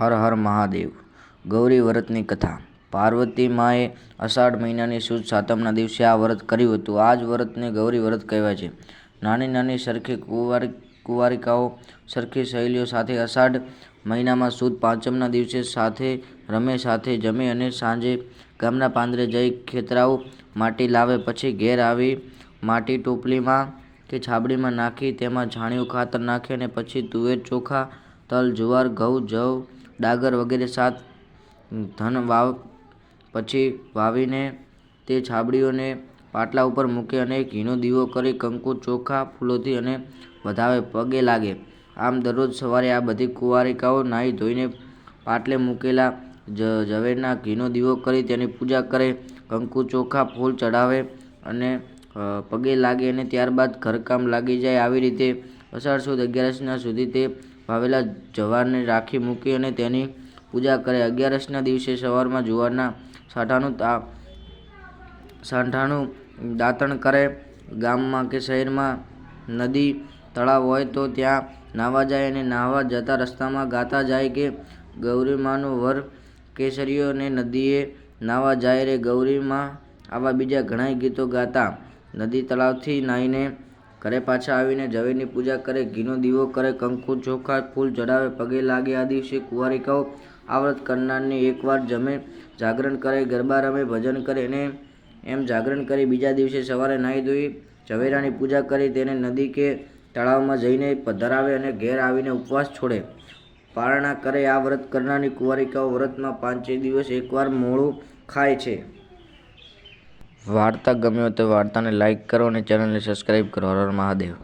હર હર મહાદેવ. ગૌરી વ્રતની કથા. પાર્વતી માએ અષાઢ મહિનાની સુદ સાતમના દિવસે આ વ્રત કર્યું હતું. આ જ વ્રતને ગૌરી વ્રત કહેવાય છે. નાની નાની સરખી કુંવારી, કુંવારિકાઓ, સરખી સહેલીઓ સાથે અષાઢ મહિનામાં સુદ પાંચમના દિવસે સાથે રમે, સાથે જમે અને સાંજે ગામના પાંદરે જઈ ખેતરાઓ માટી લાવે, પછી ઘેર આવી માટી ટોપલીમાં કે છાબડીમાં નાખી, તેમાં છાણિયું ખાતર નાખે અને પછી તુવેર ચોખા, તલ, જુવાર, ઘઉં, જવ ડાંગર વગેરે સાત ધન વાવ પછી વાવીને તે છાબડીઓને પાટલા ઉપર મૂકે અને ઘીનો દીવો કરી કંકુ ચોખા ફૂલોથી અને વધાવે પગે લાગે. આમ દરરોજ સવારે આ બધી કુંવારિકાઓ નાહી ધોઈને પાટલે મૂકેલા ઝવેરના ઘીનો દીવો કરી તેની પૂજા કરે. કંકુ ચોખા ફૂલ ચડાવે અને પગે લાગે અને ત્યારબાદ ઘરકામ લાગી જાય. આવી રીતે અષાઢ સુદ અગિયારસના સુધી તે વાવેલા જવારને રાખી મૂકી અને તેની પૂજા કરે. અગિયારસના દિવસે સવારમાં જુવારના સાંઠાનું તા, સાંઠાનું દાંતણ કરે. ગામમાં કે શહેરમાં નદી, તળાવ હોય તો ત્યાં નાહવા જાય અને નાહવા જતા રસ્તામાં ગાતા જાય કે ગૌરીમાનું વર કેસરીઓ અને નદીએ નાહવા જાય રે. ગૌરીમાં આવા બીજા ઘણાય ગીતો ગાતા. નદી તળાવથી નાહીને ઘરે પાછા આવીને ઝવેરની પૂજા કરે, ઘીનો દીવો કરે, કંકુ, ચોખા, ફૂલ ચડાવે, પગે લાગે આ દિવસે કુંવારિકાઓ, આ વ્રત કરનારને એકવાર જમે, જાગરણ કરે, ગરબા રમે, ભજન કરે અને એમ જાગરણ કરી બીજા દિવસે સવારે નાહી ધોઈ ઝવેરાની પૂજા કરી, તેને નદી કે તળાવમાં જઈને પધરાવે અને ઘેર આવીને ઉપવાસ છોડે. પારણા કરે આ વ્રત કરનારની કુંવારિકાઓ વ્રતમાં પાંચે દિવસ એકવાર મોળું ખાય છે. વાર્તા ગમ્યો તો વાર્તાને લાઈક કરો અને ચેનલને સબસ્ક્રાઈબ કરો. હર મહાદેવ.